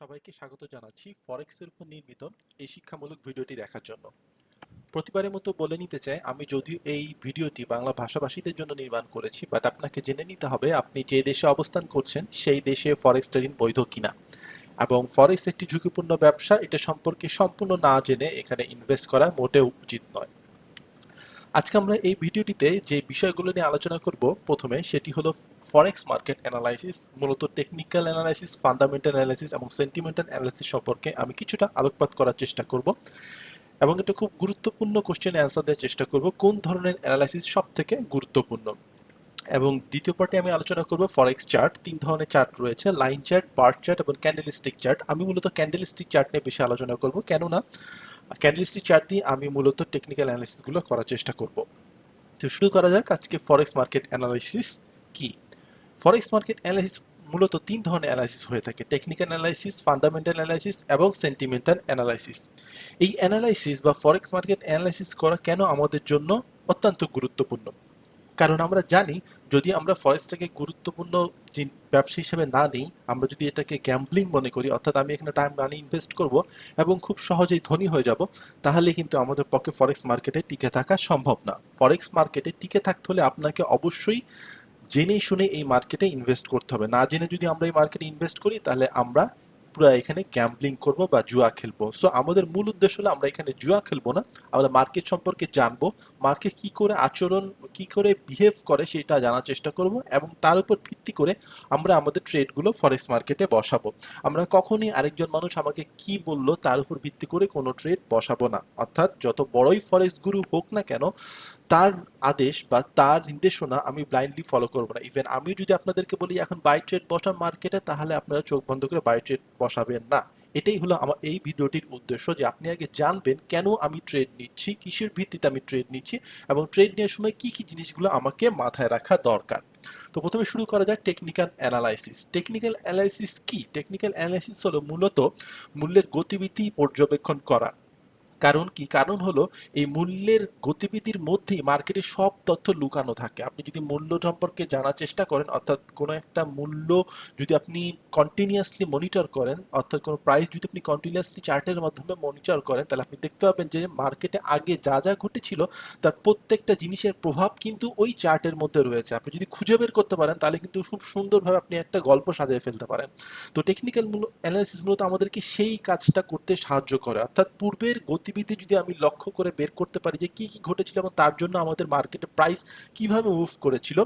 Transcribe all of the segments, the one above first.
সবাইকে স্বাগত জানাচ্ছি ফরেক্সের উপর নির্মিত এই শিক্ষামূলক ভিডিওটি দেখার জন্য। প্রতিবারের মতো বলে নিতে চাই, আমি যদিও এই ভিডিওটি বাংলা ভাষাভাষীদের জন্য নির্মাণ করেছি বাট আপনাকে জেনে নিতে হবে আপনি যে দেশে অবস্থান করছেন, সেই দেশে ফরেক্স ট্রেডিং বৈধ কিনা। এবং ফরেক্স একটি ঝুঁকিপূর্ণ ব্যবসা, এটা সম্পর্কে সম্পূর্ণ না জেনে এখানে ইনভেস্ট করা মোটেও উচিত নয়। আজকে আমরা এই ভিডিওটিতে যে বিষয়গুলো নিয়ে আলোচনা করব প্রথমে সেটি হলো ফরেক্স মার্কেট অ্যানালাইসিস মূলত টেকনিক্যাল অ্যানালাইসিস ফান্ডামেন্টাল অ্যানালাইসিস এবং সেন্টিমেন্টাল অ্যানালাইসিস সম্পর্কে আমি কিছুটা আলোকপাত করার চেষ্টা করব এবং এটা খুব গুরুত্বপূর্ণ কোশ্চেন অ্যান্সার দেওয়ার চেষ্টা করব, কোন ধরনের অ্যানালাইসিস সব থেকে গুরুত্বপূর্ণ? এবং দ্বিতীয় পার্টে আমি আলোচনা করব ফরেক্স চার্ট তিন ধরনের চার্ট রয়েছে লাইন চার্ট বার চার্ট এবং ক্যান্ডেলিস্টিক চার্ট আমি মূলত ক্যান্ডেলিস্টিক চার্ট নিয়ে বেশি আলোচনা করব, কেননা ক্যান্ডেলিস্টিক চার্ট দিয়ে আমি মূলত টেকনিক্যাল অ্যানালিসিসগুলো করার চেষ্টা করব। তো শুরু করা যাক আজকে ফরেক্স মার্কেট অ্যানালাইসিস কি? ফরেক্স মার্কেট অ্যানালাইসিস মূলত তিন ধরনের অ্যানালাইসিস হয়ে থাকে। টেকনিক্যাল অ্যানালাইসিস ফান্ডামেন্টাল অ্যানালাইসিস এবং সেন্টিমেন্টাল অ্যানালাইসিস এই অ্যানালাইসিস বা ফরেক্স মার্কেট অ্যানালাইসিস করা কেন আমাদের জন্য অত্যন্ত গুরুত্বপূর্ণ? কারণ আমরা জানি যদি আমরা ফরেস্টটাকে গুরুত্বপূর্ণ ব্যবসা হিসেবে না নিই, আমরা যদি এটাকে গ্যাম্বলিং মনে করি, অর্থাৎ আমি এখানে টাইম মানি ইনভেস্ট করব এবং খুব সহজেই ধনী হয়ে যাব, তাহলে কিন্তু আমাদের পক্ষে ফরেক্স মার্কেটে টিকে থাকা সম্ভব না। ফরেক্স মার্কেটে টিকে থাকতে হলে আপনাকে অবশ্যই জেনে শুনে এই মার্কেটে ইনভেস্ট করতে হবে। না জেনে যদি আমরা এই মার্কেটে ইনভেস্ট করি, তাহলে আমরা পুরো এখানে গ্যাম্বলিং করব বা জুয়া খেলব। সো আমাদের মূল উদ্দেশ্য হলো আমরা এখানে জুয়া খেলব না, আমরা মার্কেট সম্পর্কে জানব মার্কেট কি করে আচরণ, কি করে বিহেভ করে সেটা জানার চেষ্টা করব এবং তার উপর ভিত্তি করে আমরা আমাদের ট্রেডগুলো ফরেক্স মার্কেটে বসাবো। আমরা কখনই আরেকজন মানুষ আমাকে কি বলল তার উপর ভিত্তি করে কোনো ট্রেড বসাবো না। অর্থাৎ যত বড়ই ফরেক্স গুরু হোক না কেন তার আদেশ বা তার নির্দেশনা আমি ব্লাইন্ডলি ফলো করব না। ইভেন আমি যদি আপনাদেরকে বলি, এখন বাই ট্রেড বসান মার্কেটে তাহলে আপনারা চোখ বন্ধ করে বাই ট্রেড বসাবেন না। এটাই হলো আমার, এই ভিডিওটির উদ্দেশ্য যে আপনি আগে জানবেন কেন আমি ট্রেড নিচ্ছি, কিসের ভিত্তিতে আমি ট্রেড নিচ্ছি এবং ট্রেড নেওয়ার সময় কি কি জিনিসগুলো আমাকে মাথায় রাখা দরকার। তো প্রথমে শুরু করা যাক টেকনিক্যাল অ্যানালাইসিস টেকনিক্যাল অ্যানালাইসিস কি? টেকনিক্যাল অ্যানালাইসিস হলো মূলত মূল্যের গতিবিধি পর্যবেক্ষণ করা। কারণ কি? কারণ হলো এই মূল্যের গতিবিধির মধ্যেই মার্কেটে সব তথ্য লুকানো থাকে। আপনি যদি মূল্য সম্পর্কে জানার চেষ্টা করেন, অর্থাৎ কোনো একটা মূল্য যদি আপনি কন্টিনিউয়াসলি মনিটর করেন, অর্থাৎ কোনো প্রাইস যদি আপনি কন্টিনিউয়াসলি চার্টের মাধ্যমে মনিটর করেন, তাহলে আপনি দেখতে পাবেন যে মার্কেটে আগে যা যা ঘটেছিল, তার প্রত্যেকটা জিনিসের প্রভাব কিন্তু ওই চার্টের মধ্যে রয়েছে। আপনি যদি খুঁজে বের করতে পারেন, তাহলে কিন্তু খুব সুন্দরভাবে আপনি একটা গল্প সাজিয়ে ফেলতে পারেন। তো টেকনিক্যাল অ্যানালাইসিস মূলত আমাদেরকে সেই কাজটা করতে সাহায্য করে। অর্থাৎ পূর্বের গতিবিধি যদি আমি লক্ষ্য করে বের করতে পারি যে কি কি ঘটেছিল এবং তার জন্য আমাদের মার্কেটে প্রাইস কীভাবে মুভ করেছিল,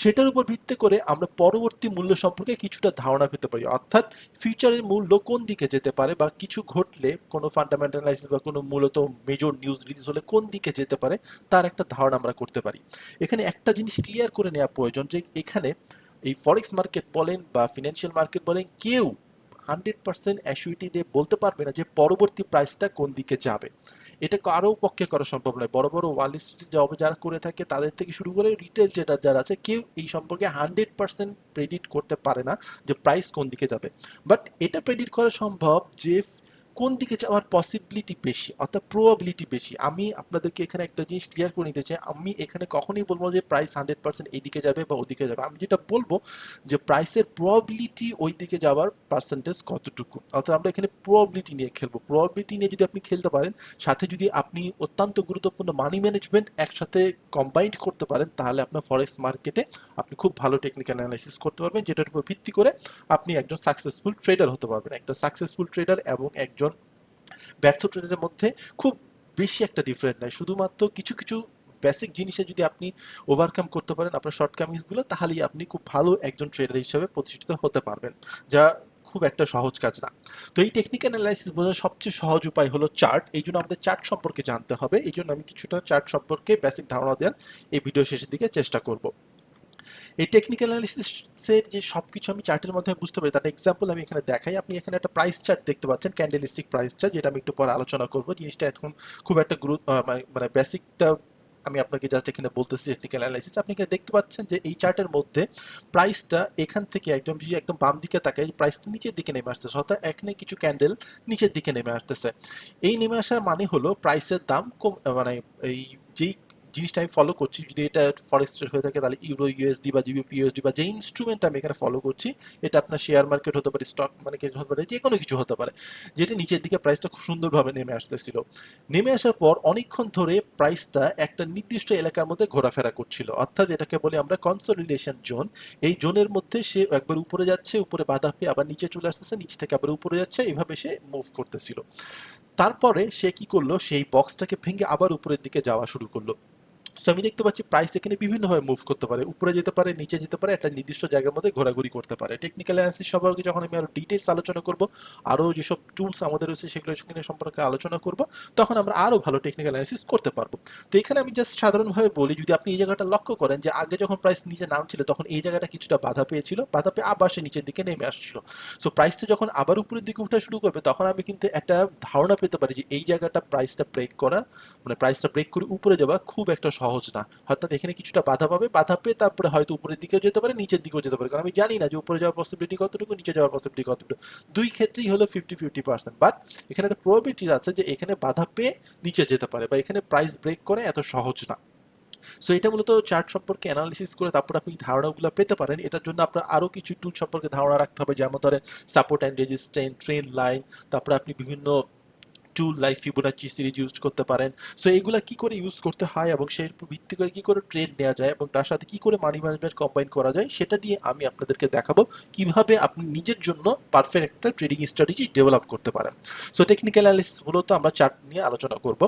সেটার উপর ভিত্তি করে আমরা পরবর্তী মূল্য সম্পর্কে কিছুটা ধারণা পেতে পারি। অর্থাৎ ফিউচারের মূল্য কোন দিকে যেতে পারে বা কিছু ঘটলে, কোনো ফান্ডামেন্টাল অ্যানালাইসিস বা কোনো মূলত মেজর নিউজ রিলিজ হলে কোন দিকে যেতে পারে, তার একটা ধারণা আমরা করতে পারি। এখানে একটা জিনিস ক্লিয়ার করে নেওয়া প্রয়োজন যে এখানে এই ফরেক্স মার্কেট বলেন বা ফিনান্সিয়াল মার্কেট বলেন, কেউ হান্ড্রেড পার্সেন্ট অ্যাসুইটি দিয়ে বলতে পারবে না যে পরবর্তী প্রাইসটা কোন দিকে যাবে। এটা কারও পক্ষে করা সম্ভব নয়। বড় বড় ওয়াল স্ট্রিট জব যারা করে থাকে, তাদের থেকে শুরু করে রিটেল ট্রেডার যারা আছে, কেউ এই সম্পর্কে হান্ড্রেড পার্সেন্ট প্রেডিট করতে পারে না যে প্রাইস কোন দিকে যাবে। বাট এটা প্রেডিট করা সম্ভব যে কোন দিকে যাওয়ার পসিবিলিটি বেশি, অর্থাৎ প্রবাবিলিটি বেশি? আমি আপনাদেরকে এখানে একটা জিনিস ক্লিয়ার করে নিতে চাই। আমি এখানে কখনই বলব যে প্রাইস হান্ড্রেড পার্সেন্ট এইদিকে যাবে বা ওদিকে যাবে। আমি যেটা বলব যে প্রাইসের প্রবাবিলিটি ওই দিকে যাওয়ার পার্সেন্টেজ কতটুকু? অর্থাৎ আমরা এখানে প্রবাবিলিটি নিয়ে খেলব। প্রবাবিলিটি নিয়ে যদি আপনি খেলতে পারেন, সাথে যদি আপনি অত্যন্ত গুরুত্বপূর্ণ মানি ম্যানেজমেন্ট একসাথে কম্বাইন্ড করতে পারেন, তাহলে আপনার ফরেক্স মার্কেটে আপনি খুব ভালো টেকনিক্যাল অ্যানালাইসিস করতে পারবেন, যেটার উপর ভিত্তি করে আপনি একজন সাকসেসফুল ট্রেডার হতে পারবেন। একটা সাকসেসফুল ট্রেডার এবং একজন ব্যর্থ ট্রেডারের মধ্যে খুব বেশি একটা ডিফারেন্ট নাই। শুধুমাত্র কিছু কিছু বেসিক জিনিসে যদি আপনি ওভারকাম করতে পারেন আপনার শর্টকামিংসগুলো তাহলেই আপনি খুব ভালো একজন ট্রেডার হিসেবে প্রতিষ্ঠিত হতে পারবেন, যা খুব একটা সহজ কাজ না। তো এই টেকনিক্যাল অ্যানালাইসিস বোঝার সবচেয়ে সহজ উপায় হলো চার্ট এই জন্য আমাদের চার্ট সম্পর্কে জানতে হবে। এই জন্য আমি কিছুটা চার্ট সম্পর্কে বেসিক ধারণা দেওয়ার এই ভিডিও শেষের দিকে চেষ্টা করব। এই টেকনিক্যাল অ্যানালিসিসের যে সব কিছু আমি চার্টের মাধ্যমে বুঝতে পারি, তার এক্সাম্পল আমি এখানে দেখাই। আপনি এখানে একটা প্রাইস চার্ট দেখতে পাচ্ছেন ক্যান্ডেলিস্টিক প্রাইস চার্ট যেটা আমি একটু পরে আলোচনা করব। জিনিসটা এখন খুব একটা গুরুত্ব মানে বেসিকটা আমি আপনাকে জাস্ট এখানে বলতেছি টেকনিক্যাল অ্যানালাইসিস আপনি এখানে দেখতে পাচ্ছেন যে এই চার্টের মধ্যে প্রাইসটা এখান থেকে একদম যদি একদম বাম দিকে তাকাই প্রাইসটা নিচের দিকে নেমে আসতেছে। অর্থাৎ এখানে কিছু ক্যান্ডেল নিচের দিকে নেমে আসতেছে। এই নেমে আসার মানে হলো প্রাইসের দাম কম মানে এই জিনিসটা আমি ফলো করছি, যদি এটা ফরেক্স ট্রেড হয়ে থাকে, তাহলে ইউরো ইউএসডি বা ইউএসডি বা যে ইনস্ট্রুমেন্ট আমি এখানে ফলো করছি, এটা আপনার শেয়ার মার্কেট হতে পারে স্টক মার্কেট হতে পারে, যে কোনো কিছু হতে পারে, যেটা নিচের দিকে প্রাইসটা খুব সুন্দরভাবে নেমে আসতেছিল। নেমে আসার পর অনেকক্ষণ ধরে প্রাইসটা একটা নির্দিষ্ট এলাকার মধ্যে ঘোরাফেরা করছিল। অর্থাৎ এটাকে বলি আমরা কনসোলিডেশন জোন এই জোনের মধ্যে সে একবার উপরে যাচ্ছে, উপরে বাধা পেয়ে আবার নিচে চলে আসতেছে, নিচ থেকে আবার উপরে যাচ্ছে, এভাবে সে মুভ করতেছিল। তারপরে সে কি করল? সেই বক্সটাকে ভেঙে আবার উপরের দিকে যাওয়া শুরু করল। সো আমি দেখতে পাচ্ছি প্রাইস এখানে বিভিন্নভাবে মুভ করতে পারে। উপরে যেতে পারে, নিচে যেতে পারে, একটা নির্দিষ্ট জায়গার মধ্যে ঘোরাঘুরি করতে পারে। টেকনিক্যাল অ্যানালিসিস সম্পর্কে যখন আমি আরও ডিটেলস আলোচনা করব, আরও যেসব টুলস আমাদের রয়েছে সেগুলো সম্পর্কে আলোচনা করব, তখন আমরা আরও ভালো টেকনিক্যাল অ্যানালিসিস করতে পারব। তো এখানে আমি জাস্ট সাধারণভাবে বলি, যদি আপনি এই জায়গাটা লক্ষ্য করেন যে আগে যখন প্রাইস নিচে নামছিল, তখন এই জায়গাটা কিছুটা বাধা পেয়েছিল, বাধা পেয়ে আবার সে নিচের দিকে নেমে আসছিল। সো প্রাইসটা যখন আবার উপরের দিকে উঠা শুরু করবে, তখন আমি কিন্তু একটা ধারণা পেতে পারি যে এই জায়গাটা প্রাইসটা ব্রেক করা মানে প্রাইসটা ব্রেক করে উপরে যাওয়া খুব একটা সহজ না। অর্থাৎ এখানে কিছুটা বাধা পাবে, বাধা পেয়ে তারপরে হয়তো উপরের দিকেও যেতে পারে, নিচের দিকেও যেতে পারে। কারণ আমি জানি না যে উপরে যাওয়ার পসিবিলিটি কতটুকু, নিচে যাওয়ার পসিবিলিটি কতটুকু। দুই ক্ষেত্রেই হলো ফিফটি ফিফটি পার্সেন্ট বাট এখানে একটা প্রবাবিলিটি আছে যে এখানে বাধা পেয়ে নিচে যেতে পারে বা এখানে প্রাইস ব্রেক করে এত সহজ না। সো এটা মূলত চার্ট সম্পর্কে অ্যানালিসিস করে তারপর আপনি ধারণাগুলো পেতে পারেন। এটার জন্য আপনার আরও কিছু টুল সম্পর্কে ধারণা রাখতে হবে। যেমন ধরেন support and resistant trend line তারপরে আপনি বিভিন্ন tool like Fibonacci series use করতে পারেন। সো এগুলা কি করে ইউজ করতে হয় এবং সেই ভিত্তি করে কি করে ট্রেড নেওয়া যায় এবং তার সাথে কি করে মানি ম্যানেজমেন্ট কম্বাইন করা যায়, সেটা দিয়ে আমি আপনাদেরকে দেখাবো কীভাবে আপনি নিজের জন্য পারফেক্ট একটা ট্রেডিং স্ট্র্যাটেজি ডেভেলপ করতে পারেন। সো টেকনিক্যাল অ্যানালিসিস মূলত আমরা চার্ট নিয়ে আলোচনা করব।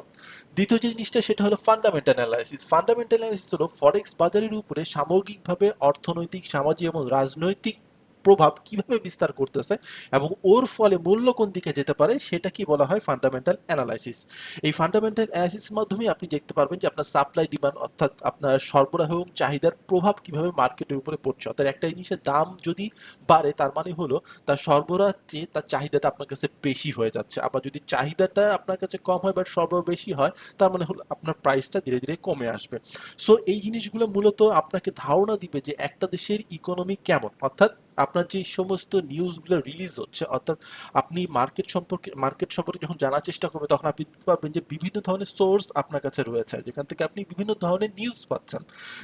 দ্বিতীয় যে জিনিসটা, সেটা হলো ফান্ডামেন্টাল অ্যানালাইসিস ফান্ডামেন্টাল অ্যানালিসিস হলো ফরেক্স বাজারের উপরে সামগ্রিকভাবে অর্থনৈতিক, সামাজিক এবং রাজনৈতিক প্রভাব কীভাবে বিস্তার করতেছে এবং ওর ফলে মূল্য কোন দিকে যেতে পারে, সেটা কি বলা হয় ফান্ডামেন্টাল অ্যানালাইসিস এই ফান্ডামেন্টাল অ্যানালাইসিসের মাধ্যমে আপনি দেখতে পারবেন যে আপনার সাপ্লাই ডিমান্ড অর্থাৎ আপনার সরবরাহ এবং চাহিদার প্রভাব কীভাবে মার্কেটের উপরে পড়ছে। অর্থাৎ একটা জিনিসের দাম যদি বাড়ে, তার মানে হলো তার সরবরাহ চেয়ে তার চাহিদাটা আপনার কাছে বেশি হয়ে যাচ্ছে। আবার যদি চাহিদাটা আপনার কাছে কম হয় বাট সরবরাহ বেশি হয়, তার মানে হলো আপনার প্রাইসটা ধীরে ধীরে কমে আসবে। সো এই জিনিসগুলো মূলত আপনাকে ধারণা দিবে যে একটা দেশের ইকোনমি কেমন। অর্থাৎ আপনার যে সমস্ত নিউজগুলো রিলিজ হচ্ছে, অর্থাৎ আপনি মার্কেট সম্পর্কে মার্কেট সম্পর্কে যখন জানার চেষ্টা করবেন, তখন আপনি পারবেন যে বিভিন্ন ধরনের সোর্স আপনার কাছে রয়েছে। যেখান থেকে আপনি বিভিন্ন ধরনের নিউজ পাচ্ছেন।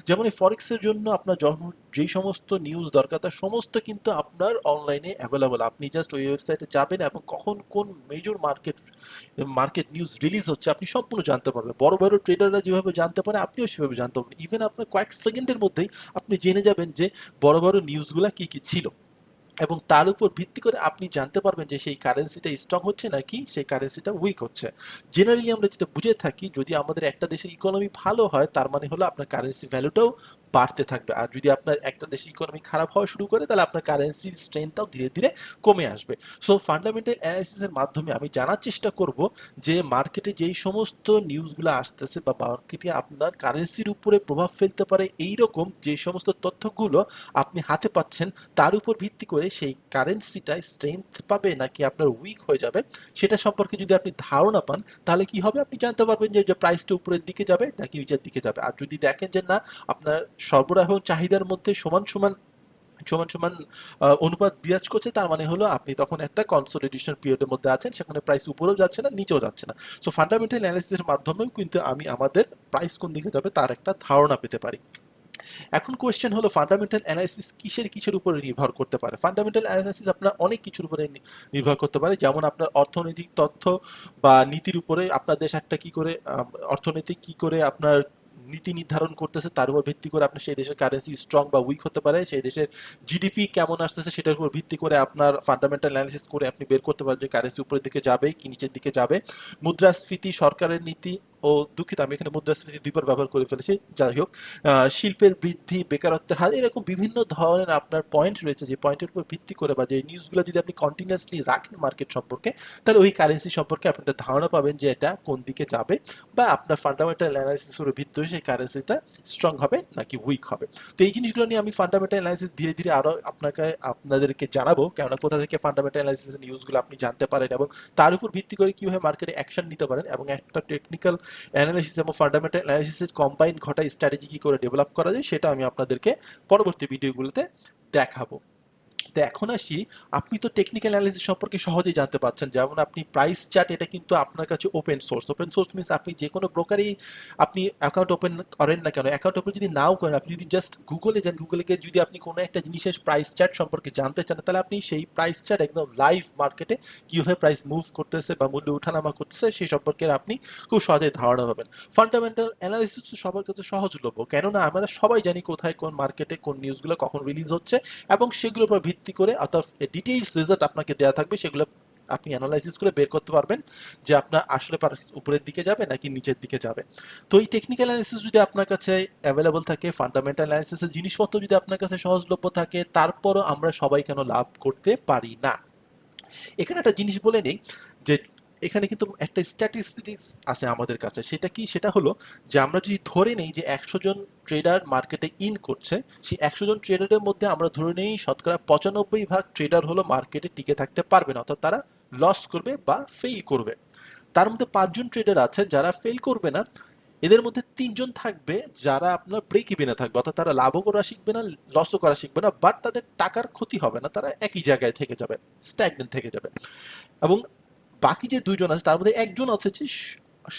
যেমন এই ফরেক্সের জন্য আপনার যেই সমস্ত নিউজ দরকার, তার সমস্ত কিন্তু আপনার অনলাইনে অ্যাভেলেবল আপনি জাস্ট ওই ওয়েবসাইটে যাবেন এবং কখন কোন major market market news release হচ্ছে, আপনি সম্পূর্ণ জানতে পারবেন। বড় বড় ট্রেডাররা যেভাবে জানতে পারে, আপনিও সেভাবে জানতে পারবেন। ইভেন আপনার কয়েক সেকেন্ডের মধ্যেই আপনি জেনে যাবেন যে বড় বড় নিউজগুলো কী কী ছিল। এবং তার উপর ভিত্তি করে আপনি জানতে পারবেন যে সেই কারেন্সিটা স্ট্রং হচ্ছে নাকি, সেই কারেন্সিটা উইক হচ্ছে। জেনারেলি আমরা যেটা বুঝে থাকি, যদি আমাদের একটা দেশের ইকোনমি ভালো হয়, তার মানে হলো আপনার কারেন্সি ভ্যালুটাও বাড়তে থাকবে। আর যদি আপনার একটা দেশের ইকোনমি খারাপ হওয়া শুরু করে, তাহলে আপনার কারেন্সির স্ট্রেংথটাও ধীরে ধীরে কমে আসবে। সো ফান্ডামেন্টাল অ্যানালিসিসের মাধ্যমে আমি জানার চেষ্টা করব যে মার্কেটে যেই সমস্ত নিউজগুলো আসতেছে বা মার্কেটে আপনার কারেন্সির উপরে প্রভাব ফেলতে পারে এই রকম যে সমস্ত তথ্যগুলো আপনি হাতে পাচ্ছেন, তার উপর ভিত্তি করে সেই কারেন্সিটা স্ট্রেংথ পাবে নাকি আপনার উইক হয়ে যাবে, সেটা সম্পর্কে যদি আপনি ধারণা পান, তাহলে কি হবে? আপনি জানতে পারবেন যে প্রাইসটা উপরের দিকে যাবে নাকি নিচের দিকে যাবে। আর যদি দেখেন যে না, আপনার সরবরাহ এবং চাহিদার মধ্যে সমান সমান সমান সমান অনুপাত বিরাজ করছে, তার মানে হলো আপনি তখন একটা কনসোলিডেশন পিরিয়ডের মধ্যে আছেন, সেখানে প্রাইস উপরেও যাচ্ছে না, নিচেও যাচ্ছে না। সো ফান্ডামেন্টাল অ্যানালিসিসের মাধ্যমেও কিন্তু আমি আমাদের প্রাইস কোন দিকে যাবে তার একটা ধারণা পেতে পারি। এখন কোয়েশ্চেন হলো ফান্ডামেন্টাল অ্যানালিসিস কিসের কিসের উপরে নির্ভর করতে পারে? ফান্ডামেন্টাল অ্যানালিসিস আপনার অনেক কিছুর উপরে নির্ভর করতে পারে, যেমন আপনার অর্থনৈতিক তথ্য বা নীতির উপরে আপনার দেশ একটা কি করে অর্থনৈতিক কি করে আপনার নীতি নির্ধারণ করতেছে, তার উপর ভিত্তি করে আপনার সেই দেশের কারেন্সি স্ট্রং বা উইক হতে পারে, সেই দেশের জিডিপি কেমন আসতেছে সেটার উপর ভিত্তি করে আপনার ফান্ডামেন্টাল অ্যানালিসিস করে আপনি বের করতে পারেন যে কারেন্সি উপরের দিকে যাবে কি নিচের দিকে যাবে। মুদ্রাস্ফীতি, সরকারের নীতি ও দুঃখিত, আমি এখানে মুদ্রাস্ফীতি দুইবার ব্যবহার করে ফেলেছি। যাই হোক শিল্পের বৃদ্ধি, বেকারত্বের হার, এরকম বিভিন্ন ধরনের আপনার পয়েন্ট রয়েছে। যে পয়েন্টের উপর ভিত্তি করে বা যে নিউজগুলো যদি আপনি কন্টিনিউসলি রাখেন মার্কেট সম্পর্কে, তাহলে ওই কারেন্সি সম্পর্কে আপনি একটা ধারণা পাবেন যে এটা কোন দিকে যাবে বা আপনার ফান্ডামেন্টাল অ্যানালাইসিস উপর ভিত্তি করে সেই কারেন্সিটা স্ট্রং হবে নাকি উইক হবে। তো এই জিনিসগুলো নিয়ে আমি ফান্ডামেন্টাল অ্যানালাইসিস ধীরে ধীরে আরও আপনাকে, আপনাদেরকে জানাব, কেননা কোথা থেকে ফান্ডামেন্টাল অ্যানালাইসিস নিউজগুলো আপনি জানতে পারেন এবং তার উপর ভিত্তি করে কীভাবে মার্কেটে অ্যাকশন নিতে পারেন এবং একটা টেকনিক্যাল অ্যানালিসিস এবং ফান্ডামেন্টাল অ্যানালিসিসের কম্বাইন ঘটা স্ট্র্যাটেজি কী করে ডেভেলপ করা যায়, সেটা আমি আপনাদেরকে পরবর্তী ভিডিওগুলোতে দেখাবো। তো এখন আসি, আপনি তো টেকনিক্যাল অ্যানালিসিস সম্পর্কে সহজেই জানতে পারছেন। যেমন আপনি প্রাইস চার্ট এটা কিন্তু আপনার কাছে open source open source means আপনি যে কোনো ব্রোকারই আপনি অ্যাকাউন্ট ওপেন করেন না কেন অ্যাকাউন্ট ওপেন যদি নাও করেন, আপনি যদি জাস্ট গুগলে যান গুগলে গিয়ে যদি আপনি কোনো একটা জিনিসের প্রাইস চার্ট সম্পর্কে জানতে চান, তাহলে আপনি সেই প্রাইস চার্ট একদম লাইভ মার্কেটে কীভাবে প্রাইস মুভ করতেছে বা মূল্য ওঠানামা করতেছে, সেই সম্পর্কে আপনি খুব সহজে ধারণা পাবেন। ফান্ডামেন্টাল অ্যানালিসিস সবার কাছে সহজলভ্য, কেননা আমরা সবাই জানি কোথায় কোন মার্কেটে কোন নিউজগুলো কখন রিলিজ হচ্ছে এবং সেগুলোর উপর ভিত্তি করে অর্থাৎ ডিটেইলস রেজাল্ট আপনাকে দেওয়া থাকবে, সেগুলো আপনি অ্যানালাইসিস করে বের করতে পারবেন যে আপনার আসলে উপরের দিকে যাবে নাকি নিচের দিকে যাবে। তো এই টেকনিক্যাল অ্যানালিসিস যদি আপনার কাছে অ্যাভেলেবল থাকে ফান্ডামেন্টাল অ্যানালিসিসের জিনিসপত্র যদি আপনার কাছে সহজলভ্য থাকে, তারপরও আমরা সবাই কেন লাভ করতে পারি না? এখানে একটা জিনিস বলে নেই যে এখানে কিন্তু একটা স্ট্যাটিস্টিক্স আছে আমাদের কাছে। সেটা কি? সেটা হলো যে আমরা যদি ধরে নেই যে একশো জন ট্রেডার মার্কেটে ইন করছে, সেই একশো জন ট্রেডারের মধ্যে আমরা ধরে নেই শতকরা পঁচানব্বই ভাগ ট্রেডার হলো মার্কেটে টিকে থাকতে পারবে না, অর্থাৎ তারা লস করবে বা ফেল করবে। তার মধ্যে পাঁচজন ট্রেডার আছে যারা ফেল করবে না, এদের মধ্যে তিনজন থাকবে যারা আপনার ব্রেক ইভেনে থাকবে, অর্থাৎ তারা লাভও করা শিখবে না লসও করা শিখবে না বাট তাদের টাকার ক্ষতি হবে না, তারা একই জায়গায় থেকে যাবে স্ট্যাগনেন্ট থেকে যাবে। এবং বাকি যে দুইজন আছে, তার মধ্যে একজন আছে যে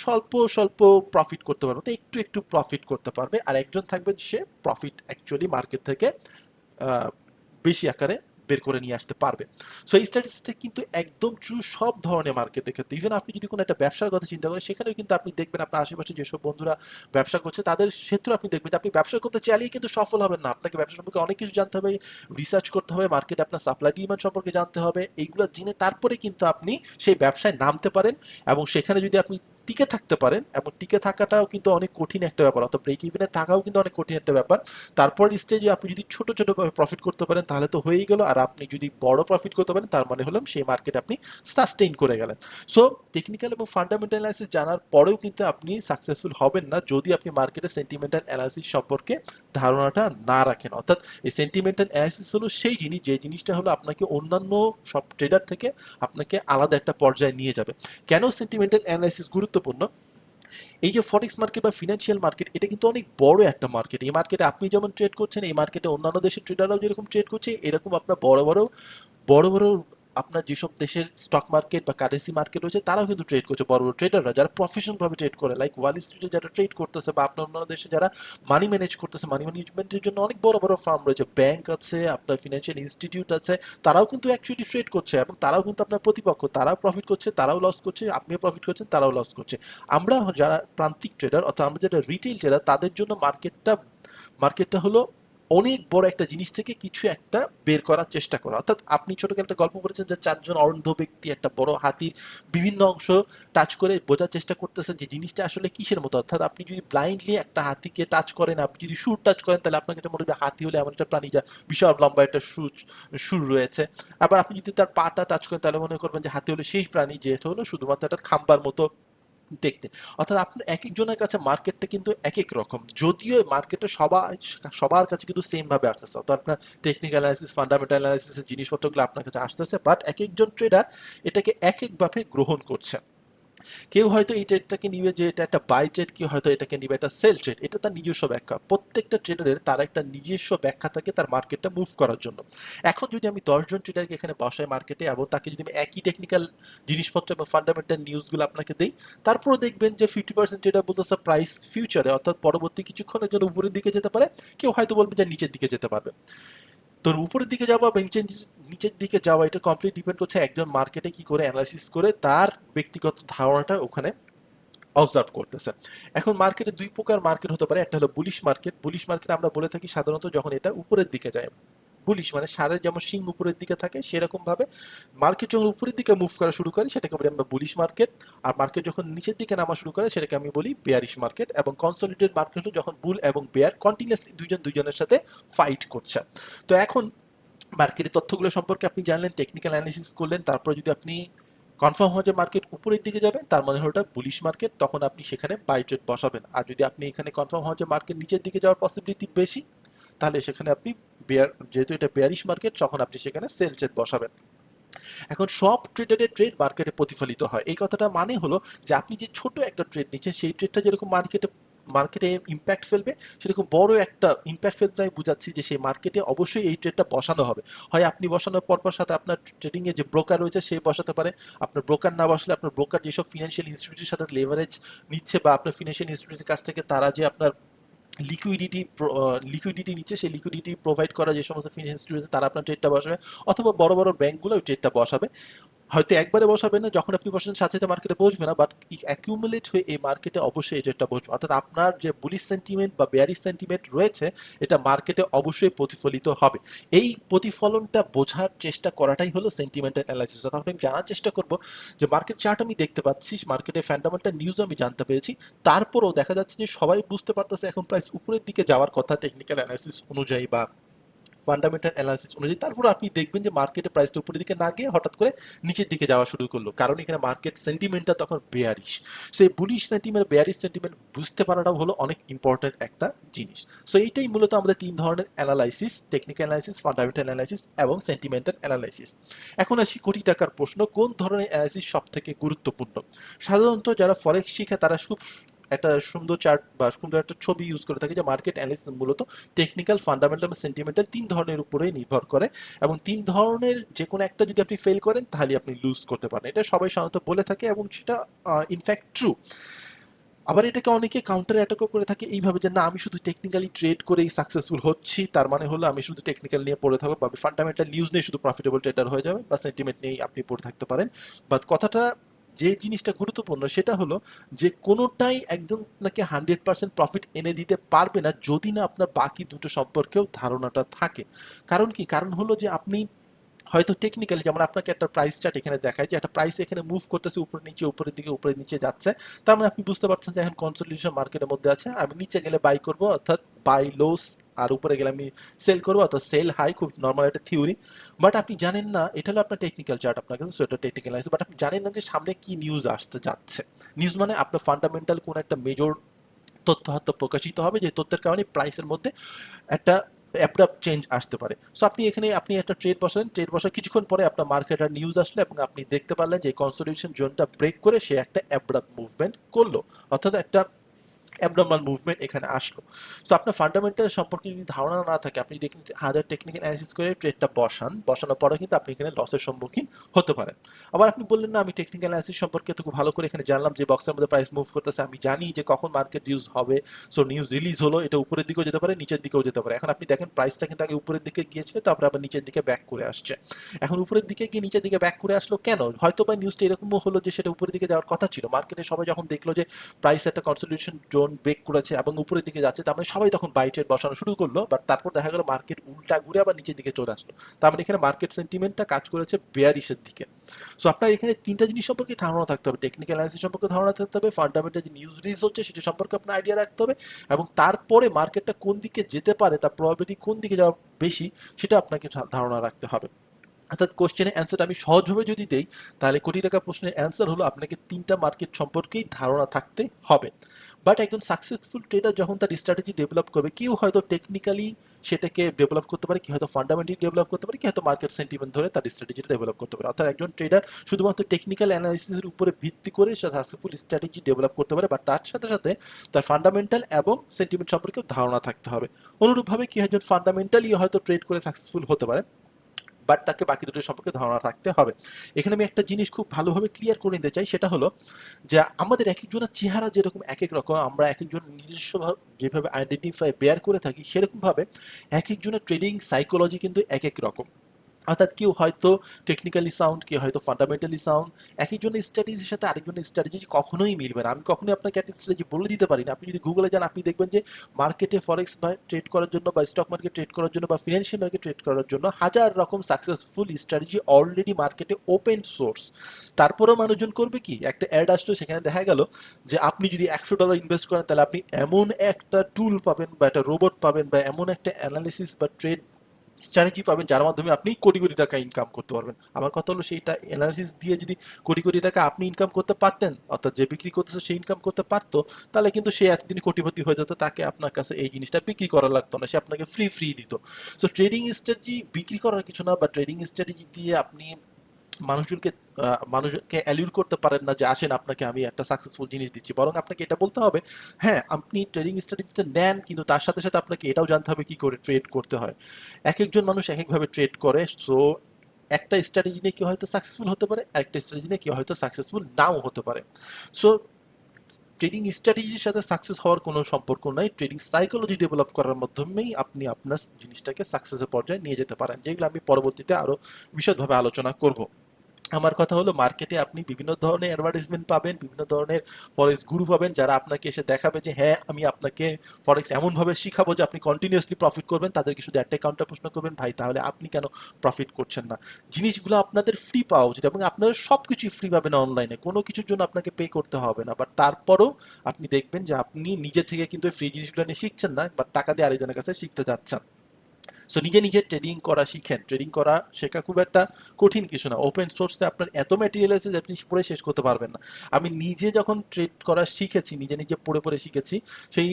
স্বল্প স্বল্প প্রফিট করতে পারবে একটু একটু প্রফিট করতে পারবে। আর একজন থাকবে সে প্রফিট অ্যাকচুয়ালি মার্কেট থেকে বেশি আকারে বের করে নিয়ে আসতে পারবে। সো এই স্ট্যাটিস্টিক্সটা কিন্তু একদম ট্রু সব ধরনের মার্কেটের ক্ষেত্রে। ইভেন আপনি যদি কোনো একটা ব্যবসার কথা চিন্তা করেন, সেখানেও কিন্তু আপনি দেখবেন আপনার আশেপাশে যেসব বন্ধুরা ব্যবসা করছে, তাদের ক্ষেত্রে আপনি দেখবেন যে আপনি ব্যবসা করতে চাইলেই কিন্তু সফল হবেন না। আপনাকে ব্যবসা সম্পর্কে অনেক কিছু জানতে হবে রিসার্চ করতে হবে মার্কেট আপনার সাপ্লাই ডিমান্ড সম্পর্কে জানতে হবে, এইগুলো জেনে তারপরে কিন্তু আপনি সেই ব্যবসায় নামতে পারেন। এবং সেখানে যদি আপনি টিকে থাকতে পারেন এবং টিকে থাকাটাও কিন্তু অনেক কঠিন একটা ব্যাপার, অর্থাৎ ব্রেক ইভেনে থাকাও কিন্তু অনেক কঠিন একটা ব্যাপার। তারপর স্টেজে আপনি যদি ছোট ছোট প্রফিট করতে পারেন, তাহলে তো হয়েই গেল। আর আপনি যদি বড় প্রফিট করতে পারেন, তার মানে হলাম সেই মার্কেট আপনি সাস্টেইন করে গেলেন। সো টেকনিক্যাল এবং ফান্ডামেন্টাল অ্যানালিসিস জানার পরেও কিন্তু আপনি সাকসেসফুল হবেন না যদি আপনি মার্কেটে সেন্টিমেন্টাল অ্যানালিসিস সম্পর্কে ধারণাটা না রাখেন। অর্থাৎ এই সেন্টিমেন্টাল অ্যানালিসিস হলো সেই জিনিস, যে জিনিসটা হলো আপনাকে অন্যান্য সব ট্রেডার থেকে আপনাকে আলাদা একটা পর্যায়ে নিয়ে যাবে। কেন সেন্টিমেন্টাল অ্যানালিসিস গুরুত্বপূর্ণ। এই যে ফরেক্স মার্কেট বা ফিনান্সিয়াল মার্কেট এটা কিন্তু অনেক বড় একটা মার্কেট এই মার্কেটে আপনি যেমন ট্রেড করছেন, এই মার্কেটে অন্যান্য দেশের ট্রেডাররাও যেরকম ট্রেড করছে, এরকম আপনার বড় বড় বড় বড় আপনার যেসব দেশের স্টক মার্কেট বা কারেন্সি মার্কেট রয়েছে, তারাও কিন্তু ট্রেড করছে, বড় বড় ট্রেডাররা যারা প্রফেশনাল ভাবে ট্রেড করে লাইক ওয়াল স্ট্রিটে যারা ট্রেড করতেছে বা আপনার অন্যান্য দেশে যারা মানি ম্যানেজ করতেছে মানি ম্যানেজমেন্টের জন্য অনেক বড় বড় ফার্ম রয়েছে। ব্যাংক আছে, আপনার ফিনান্সিয়াল ইনস্টিটিউট আছে, তারাও কিন্তু অ্যাকচুয়ালি ট্রেড করছে এবং তারাও কিন্তু আপনার প্রতিপক্ষ। তারাও প্রফিট করছে, তারাও লস করছে, আপনিও প্রফিট করছেন, তারাও লস করছে। আমরা যারা প্রান্তিক ট্রেডার অর্থাৎ আমরা যারা রিটেল ট্রেডার তাদের জন্য মার্কেটটা মার্কেটটা হলো অনেক বড় একটা জিনিস থেকে কিছু একটা বের করার চেষ্টা করা। অর্থাৎ আপনি ছোটকে একটা গল্প করেছেন যে চারজন অন্ধ ব্যক্তি, একটা বড় হাতির বিভিন্ন অংশ টাচ করে বোঝার চেষ্টা করতেছেন যে জিনিসটা আসলে কিসের মতো। অর্থাৎ আপনি যদি ব্লাইন্ডলি একটা হাতিকে টাচ করেন, আপনি যদি সুর টাচ করেন, তাহলে আপনার কাছে মনে হবে হাতি হলে এমন একটা প্রাণী যা বিশাল লম্বা একটা সুর সুর রয়েছে। আবার আপনি যদি তার পাটা টাচ করেন, তাহলে মনে করবেন যে হাতি হলে সেই প্রাণী যেটা হলো শুধুমাত্র একটা খাম্বার মতো দেখতে। অর্থাৎ আপনার এক একজনের কাছে মার্কেটটা কিন্তু এক এক রকম। যদিও মার্কেটে সবাই, সবার কাছে কিন্তু সেম ভাবে আসতেছে। অর্থাৎ আপনার টেকনিক্যাল অ্যানালিসিস ফান্ডামেন্টাল অ্যানালিসিসের জিনিসপত্রগুলো আপনার কাছে আসতেছে বাট এক একজন ট্রেডার এটাকে এক একভাবে গ্রহণ করছে। কেউ হয়তো এই ট্রেডটাকে নিবে যে এটা একটা বাই ট্রেড কেউ হয়তো এটাকে নিবে একটা সেল ট্রেড এটা তার নিজস্ব ব্যাখ্যা। প্রত্যেকটা ট্রেডারের তার একটা নিজস্ব ব্যাখ্যা থাকে তার মার্কেটটা মুভ করার জন্য। এখন যদি আমি দশজন ট্রেডারকে এখানে বসাই মার্কেটে এবং তাকে যদি আমি একই টেকনিক্যাল জিনিসপত্র এবং ফান্ডামেন্টাল নিউজগুলো আপনাকে দিই তারপরে দেখবেন যে ফিফটি পার্সেন্ট ট্রেডার বলতেছে প্রাইস ফিউচারে অর্থাৎ পরবর্তী কিছুক্ষণের জন্য উপরের দিকে যেতে পারে, কেউ হয়তো বলবে যে নিচের দিকে যেতে পারবে। তো উপরের দিকে যাওয়া বা নিচের নিচের দিকে যাওয়া, এটা কমপ্লিট ডিপেন্ড করছে একজন মার্কেটে কি করে অ্যানালাইসিস করে তার ব্যক্তিগত ধারণাটা ওখানে অবজার্ভ করতেছে। এখন মার্কেটে দুই প্রকার মার্কেট হতে পারে, একটা হলো বুলিশ মার্কেট বুলিশ মার্কেট আমরা বলে থাকি সাধারণত যখন এটা উপরের দিকে যায় বুলিশ মানে সারের যেমন সিং উপরের দিকে থাকে সেরকম ভাবে মার্কেট যখন উপরের দিকে মুভ করা শুরু করে, সেটাকে বলি আমরা বুলিশ মার্কেট আর মার্কেট যখন নিচের দিকে নামা শুরু করে, সেটাকে আমি বলি বেয়ারিশ মার্কেট এবং কনসলিডেড মার্কেট হলো যখন বুল এবং বেয়ার কন্টিনিউসলি দুইজন দুইজনের সাথে ফাইট করছে। তো এখন মার্কেটের তথ্যগুলো সম্পর্কে আপনি জানলেন টেকনিক্যাল অ্যানালিসিস করলেন, তারপর যদি আপনি কনফার্ম হয় যে মার্কেট উপরের দিকে যাবেন, তার মানে হলো বুলিশ মার্কেট তখন আপনি সেখানে বাই ট্রেড বসাবেন। আর যদি আপনি এখানে কনফার্ম হয় যে মার্কেট নিচের দিকে যাওয়ার পসিবিলিটি বেশি, তাহলে সেখানে আপনি বেয়ার যেহেতু এটা বেয়ারিশ মার্কেট তখন আপনি সেখানে সেল ট্রেড বসাবেন। এখন সব ট্রেডারের ট্রেড মার্কেটে প্রতিফলিত হয়। এই কথাটা মানে হলো যে আপনি যে ছোট একটা ট্রেড নিচ্ছেন, সেই ট্রেডটা যেরকম মার্কেটে মার্কেটে ইম্প্যাক্ট ফেলবে, সেরকম বড় একটা ইম্প্যাক্ট ফেলতে আমি বুঝাচ্ছি যে সেই মার্কেটে অবশ্যই এই ট্রেডটা বসানো হবে। হয় আপনি বসানোর পরপর সাথে আপনার ট্রেডিংয়ে যে ব্রোকার রয়েছে, সে বসাতে পারে। আপনার ব্রোকার না বসলে আপনার ব্রোকার যেসব ফিনান্সিয়াল ইনস্টিটিউটের সাথে লেভারেজ নিচ্ছে বা আপনার ফিনান্সিয়াল ইনস্টিটিউটের কাছ থেকে তারা যে আপনার লিকুইডিটি লিকুইডিটি নিচ্ছে, সেই লিকুইডিটি প্রোভাইড করা যে সমস্ত ফিনান্স ইনস্টিটিউট তারা আপনার ট্রেডটা বসাবে। অথবা বড় বড় ব্যাংকগুলো ওই ট্রেডটা বসাবে। হয়তো একবারে বসাবে না, যখন আপনি বসেন সাথে সাথে মার্কেটে বসবে না বাট অ্যাকিউমুলেট হয়ে এই মার্কেটে অবশ্যই ট্রেডটা বসবে। অর্থাৎ আপনার যে বুলিশ সেন্টিমেন্ট বা বেয়ারিশ সেন্টিমেন্ট রয়েছে, এটা মার্কেটে অবশ্যই প্রতিফলিত হবে। এই প্রতিফলনটা বোঝার চেষ্টা করাটাই হলো সেন্টিমেন্টাল অ্যানালাইসিস তখন আমি জানার চেষ্টা করব যে মার্কেট চার্ট আমি দেখতে পাচ্ছি মার্কেটে ফ্যান্ডামেন্টাল নিউজ আমি জানতে পেরেছি। তারপরেও দেখা যাচ্ছে যে সবাই বুঝতে পারতেছে এখন প্রাইস উপরের দিকে যাওয়ার কথা টেকনিক্যাল অ্যানালাইসিস অনুযায়ী বা ফান্ডামেন্টাল অ্যানালাইসিস অনুযায়ী, তারপর আপনি দেখবেন যে মার্কেটে প্রাইসটা উপরের দিকে না গিয়ে হঠাৎ করে নিচের দিকে যাওয়া শুরু করল। কারণ এখানে মার্কেট সেন্টিমেন্টটা তখন বেয়ারিশ সেই বুলিশ সেন্টিমেন্ট বেয়ারিশ সেন্টিমেন্ট বুঝতে পারাটাও হলো অনেক ইম্পর্টেন্ট একটা জিনিস। সো এইটাই মূলত আমাদের তিন ধরনের analysis technical analysis fundamental analysis এবং সেন্টিমেন্টাল অ্যানালাইসিস এখন আসি কোটি টাকার প্রশ্ন, কোন ধরনের অ্যানালাইসিস সব থেকে গুরুত্বপূর্ণ? সাধারণত যারা ফরেক্স শিখে তারা খুব একটা সুন্দর চার্ট বা সুন্দর একটা ছবি ইউজ করে থাকে যে মার্কেট অ্যানালিসিস মূলত টেকনিক্যাল ফান্ডামেন্টাল এবং সেন্টিমেন্টাল তিন ধরনের উপরেই নির্ভর করে এবং তিন ধরনের যে কোনো একটা যদি আপনি ফেল করেন, তাহলে আপনি লুজ করতে পারেন। এটা সবাই সাধারণত বলে থাকে এবং সেটা ইনফ্যাক্ট ট্রু আবার এটাকে অনেকে কাউন্টার অ্যাটাকও করে থাকে এইভাবে যে, না, আমি শুধু টেকনিক্যালি ট্রেড করেই সাকসেসফুল হচ্ছি, তার মানে হলো আমি শুধু টেকনিক্যাল নিয়ে পড়ে থাকব বা ফান্ডামেন্টাল নিউজ নিয়ে শুধু প্রফিটেবল ট্রেডার হয়ে যাবে বা সেন্টিমেন্ট নিয়েই আপনি পড়ে থাকতে পারেন। বাট কথাটা যে জিনিসটা গুরুত্বপূর্ণ সেটা হলো যে কোনোটাই একদম আপনাকে হান্ড্রেড পার্সেন্ট প্রফিট এনে দিতে পারবে না যদি না আপনার বাকি দুটো সম্পর্কেও ধারণাটা থাকে। কারণ কি? কারণ হলো যে আপনি হয়তো টেকনিক্যালি যেমন আপনাকে একটা প্রাইস চার্ট এখানে দেখায় যে একটা প্রাইস এখানে মুভ করতেছে উপরে নিচে, উপরের দিকে উপরে নিচে যাচ্ছে। তার মানে আপনি বুঝতে পারছেন যে এখন কনসলিডেশন মার্কেটের মধ্যে আছে। আমি নিচে গেলে বাই করব, অর্থাৎ বাই লোস আর উপরে গেলে আমি সেল করব, অর্থাৎ সেল হাই খুব নর্মাল একটা থিওরি বাট আপনি জানেন না, এটা হলো আপনার টেকনিক্যাল চার্ট আপনার কাছে সেটা টেকনিক্যাল বাট আপনি জানেন না যে সামনে কি নিউজ আসতে যাচ্ছে। নিউজ মানে আপনার ফান্ডামেন্টাল কোন একটা মেজর তথ্য হয়তো প্রকাশিত হবে, যে তথ্যের কারণে প্রাইসের মধ্যে একটা অ্যাপডাপ চেঞ্জ আসতে পারে। সো আপনি এখানে, আপনি একটা ট্রেড বসেন ট্রেড বসার কিছুক্ষণ পরে আপনার মার্কেটার নিউজ আসলে এবং আপনি দেখতে পারলেন যে কনসোলিডেশন জোনটা ব্রেক করে সে একটা অ্যাপডাপ মুভমেন্ট করল। অর্থাৎ একটা অ্যাবনর্মাল মুভমেন্ট এখানে আসলো। তো আপনার ফান্ডামেন্টাল সম্পর্কে যদি ধারণা না থাকে, আপনি হাজার টেকনিক্যাল অ্যানালিসিস করে ট্রেডটা বসান, বসানোর পরে কিন্তু আপনি এখানে লসের সম্মুখীন হতে পারেন। আবার আপনি বললেন না, আমি টেকনিক্যাল অ্যানালিসিস সম্পর্কে তো ভালো করে এখানে জানলাম যে বক্সের মধ্যে প্রাইস মুভ করতেছে, আমি জানি যে কখন মার্কেট ইউজ হবে। সো নিউজ রিলিজ হলো, এটা উপরের দিকেও যেতে পারে, নিচের দিকেও যেতে পারে। এখন আপনি দেখেন প্রাইসটা কিন্তু আগে উপরের দিকে গিয়েছে তারপরে আবার নিচের দিকে ব্যাক করে আসছে। এখন উপরের দিকে গিয়ে নিচের দিকে ব্যাক করে আসলো কেন? হয়তো বা নিউজটা এরকমও হলো যে সেটা উপরের দিকে যাওয়ার কথা ছিল। মার্কেটে সবাই যখন দেখল যে প্রাইস একটা কনসলিউশন জোন ব্রেক করেছে এবং উপরের দিকে যাচ্ছে, তার মানে সবাই তখন বাই ট্রেড বসানো শুরু করল বাট তারপর দেখা গেল মার্কেট উল্টা ঘুরে আবার নিচের দিকে চলে আসলো। তার মানে এখানে মার্কেট সেন্টিমেন্টটা কাজ করেছে বেয়ারিশের দিকে। সো আপনার এখানে তিনটা জিনিস সম্পর্কে ধারণা থাকতে হবে টেকনিক্যাল অ্যানালিসিস সম্পর্কে ধারণা থাকতে হবে ফান্ডামেন্টাল যে নিউজ রিলিজ হচ্ছে সেটা সম্পর্কে আপনার আইডিয়া রাখতে হবে, এবং তারপরে মার্কেটটা কোন দিকে যেতে পারে, তার প্রবাবিলিটি কোন দিকে যাওয়া বেশি, সেটা আপনাকে ধারণা রাখতে হবে। অর্থাৎ কোশ্চেনের অ্যান্সার আমি সহজভাবে যদি দেই, তাহলে কোটি টাকা প্রশ্নের অ্যান্সার হলো আপনাকে তিনটা মার্কেট সম্পর্কেই ধারণা থাকতে হবে। বাট একজন সাকসেসফুল ট্রেডার যখন তার স্ট্র্যাটেজি ডেভেলপ করবে, কেউ হয়তো টেকনিক্যালি সেটাকে ডেভেলপ করতে পারে কি হয়তো ফান্ডামেন্টালি ডেভেলপ করতে পারে কি হয়তো মার্কেট সেন্টিমেন্ট ধরে তার স্ট্র্যাটেজিটা ডেভেলপ করতে পারে। অর্থাৎ একজন ট্রেডার শুধুমাত্র টেকনিক্যাল অ্যানালিসিসের উপরে ভিত্তি করে সে সাকসেসফুল স্ট্র্যাটেজি ডেভেলপ করতে পারে বা তার সাথে সাথে তার ফান্ডামেন্টাল এবং সেন্টিমেন্ট সম্পর্কে ধারণা থাকতে হবে। অনুরূপভাবে কি একজন ফান্ডামেন্টালি হয়তো ট্রেড করে সাকসেসফুল হতে পারে বাট তাকে বাকি দুটো সম্পর্কে ধারণা থাকতে হবে। এখানে আমি একটা জিনিস খুব ভালোভাবে ক্লিয়ার করে নিতে চাই, সেটা হলো যে আমাদের এক একজনের চেহারা যেরকম এক এক রকম, আমরা এক একজন নিজস্ব যেভাবে আইডেন্টিফাই বেয়ার করে থাকি, সেরকমভাবে এক একজনের ট্রেডিং সাইকোলজি কিন্তু এক এক রকম। অর্থাৎ কেউ হয়তো টেকনিক্যালি সাউন্ড কেউ হয়তো ফান্ডামেন্টালি সাউন্ড এক একজনের স্ট্র্যাটেজির সাথে আরেকজনের স্ট্র্যাটেজি কখনোই মিলবে না। আমি কখনোই আপনাকে একটা স্ট্র্যাটেজি বলে দিতে পারি না। আপনি যদি গুগলে যান, আপনি দেখবেন যে মার্কেটে ফরেক্স বা ট্রেড করার জন্য বা স্টক মার্কেট ট্রেড করার জন্য বা ফিনান্সিয়াল মার্কেট ট্রেড করার জন্য হাজার রকম সাকসেসফুল স্ট্র্যাটেজি অলরেডি মার্কেটে ওপেন সোর্স তারপরেও মানুষজন করবে কি? একটা অ্যাড আসলো, সেখানে দেখা গেল যে আপনি যদি একশো ডলার ইনভেস্ট করেন, তাহলে আপনি এমন একটা টুল পাবেন বা একটা রোবট পাবেন বা এমন একটা অ্যানালিসিস বা ট্রেড স্ট্র্যাটেজি পাবেন যার মাধ্যমে আপনি কোটি কোটি টাকা ইনকাম করতে পারবেন। আমার কথা হলো সেইটা অ্যানালিসিস দিয়ে যদি কোটি কোটি টাকা আপনি ইনকাম করতে পারতেন, অর্থাৎ যে বিক্রি করতেছে সে ইনকাম করতে পারতো, তাহলে কিন্তু সে এতদিন কোটিপতি হয়ে যেত, তাকে আপনার কাছে এই জিনিসটা বিক্রি করা লাগতো না, সে আপনাকে ফ্রি ফ্রি দিত। সো ট্রেডিং স্ট্র্যাটেজি বিক্রি করার কিছু না বা ট্রেডিং স্ট্র্যাটেজি দিয়ে আপনি মানুষজনকে মানুষকে অ্যালিউর করতে পারেন না যে আসেন, আপনাকে আমি একটা সাকসেসফুল জিনিস দিচ্ছি। বরং আপনাকে এটা বলতে হবে হ্যাঁ আপনি ট্রেডিং স্ট্র্যাটেজিতে নেন, কিন্তু তার সাথে সাথে আপনাকে এটাও জানতে হবে কি করে ট্রেড করতে হয়। এক একজন মানুষ এক একভাবে ট্রেড করে সো একটা স্ট্র্যাটেজি নিয়ে কেউ হয়তো সাকসেসফুল হতে পারে, আরেকটা স্ট্র্যাটেজি নিয়ে কেউ হয়তো সাকসেসফুল নাও হতে পারে। সো ট্রেডিং স্ট্র্যাটেজির সাথে সাকসেস হওয়ার কোনো সম্পর্ক নাই। ট্রেডিং সাইকোলজি ডেভেলপ করার মাধ্যমেই আপনি আপনার জিনিসটাকে সাকসেসের পর্যায়ে নিয়ে যেতে পারেন, যেগুলো আমি পরবর্তীতে আরও বিশদভাবে আলোচনা করব। আমার কথা হলো মার্কেটে আপনি বিভিন্ন ধরনের অ্যাডভার্টাইজমেন্ট পাবেন, বিভিন্ন ধরনের ফরেক্স গুরু পাবেন, যারা আপনাকে এসে দেখাবে যে হ্যাঁ আমি আপনাকে ফরেক্স এমনভাবে শিখাবো যে, আপনি কন্টিনিউসলি প্রফিট করবেন, তাদেরকে শুধু একটা কাউন্টার প্রশ্ন করবেন, ভাই, তাহলে আপনি কেন প্রফিট করছেন না? জিনিসগুলো আপনাদের ফ্রি পাওয়া উচিত এবং আপনারা সব কিছুই ফ্রি পাবেন অনলাইনে কোনো কিছুর জন্য আপনাকে পে করতে হবে না। বাট তারপরও আপনি দেখবেন যে, আপনি নিজে থেকে কিন্তু ফ্রি জিনিসগুলো নিয়ে শিখছেন না বাট টাকা দিয়ে আরেকজনের কাছে শিখতে যাচ্ছেন। সো নিজে নিজে ট্রেডিং করা শিখেন। ট্রেডিং করা শেখা খুব একটা কঠিন কিছু না। ওপেন সোর্সে আপনার এত ম্যাটেরিয়াল আছে যে আপনি পড়ে শেষ করতে পারবেন না। আমি নিজে যখন ট্রেড করা শিখেছি, নিজে নিজে পড়ে পড়ে শিখেছি, সেই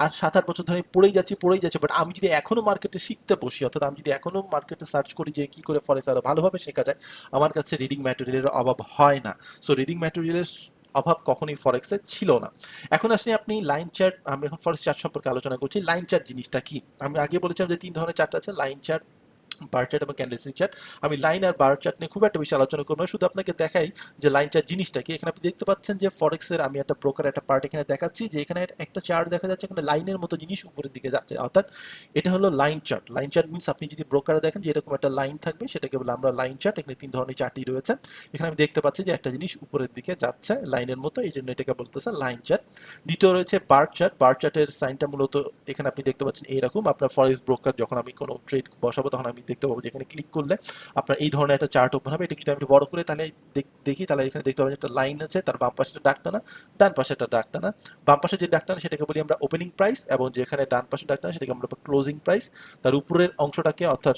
আর সাত আট বছর ধরে পড়েই যাচ্ছি পড়েই যাচ্ছি। বাট আমি যদি এখনও মার্কেটে শিখতে বসি, অর্থাৎ আমি যদি এখনও মার্কেটে সার্চ করি যে কি করে ফরেক্স আরও ভালোভাবে শেখা যায়, আমার কাছে রিডিং ম্যাটেরিয়ালের অভাব হয় না। সো রিডিং ম্যাটেরিয়ালের অভাব কখনোই ফরেক্সে ছিল না। এখন আসলে আপনি লাইন চার্ট আমি এখন ফরেক্স চার্ট সম্পর্কে আলোচনা করছি। লাইন চার্ট জিনিসটা কি? আমি আগে বলেছিলাম যে তিন ধরনের চার্ট আছে। লাইন চার্ট বার চার্ট এবং ক্যান্ডেলস্টিক চার্ট আমি লাইন আর বার চার্ট নিয়ে খুব একটা বেশি আলোচনা করব শুধু আপনাকে দেখাই যে লাইন চার্ট জিনিসটা কি। এখানে আপনি দেখতে পাচ্ছেন যে ফরেক্সের আমি একটা ব্রোকার একটা পার্ট এখানে দেখাচ্ছি যে এখানে একটা চার্ট দেখা যাচ্ছে, এখানে লাইনের মতো জিনিস উপরের দিকে যাচ্ছে। অর্থাৎ এটা হলো line chart line chart means আপনি যদি ব্রোকারে দেখেন যে এরকম একটা লাইন থাকবে, সেটাকে বলে আমরা লাইন চার্ট এখানে তিন ধরনের চার্টই রয়েছে। এখানে আমি দেখতে পাচ্ছি যে একটা জিনিস উপরের দিকে যাচ্ছে লাইনের মতো, এই জন্য এটাকে বলতেছে লাইন চার্ট দ্বিতীয় রয়েছে বার চার্ট বার চার্টের সাইনটা মূলত এখানে আপনি দেখতে পাচ্ছেন এইরকম। আপনার ফরেক্স ব্রোকার যখন আমি কোনো ট্রেড বসাবো, তখন আমি দেখতে পাবো যে এখানে ক্লিক করলে আপনার এই ধরনের একটা চার্ট ওপেন হবে। এটা যদি আমি বড় করে তাহলে দেখ- তাহলে এখানে দেখতে পাবেন একটা লাইন আছে, তার বাম পাশে একটা ডাক ডান পাশে একটা ডাক টানা বাম পাশে যে ডাক টানা সেটাকে বলি আমরা ওপেনিং প্রাইস এবং যেখানে ডান পাশে ডাক টানা সেটাকে আমরা ক্লোজিং প্রাইস তার উপরের অংশটাকে অর্থাৎ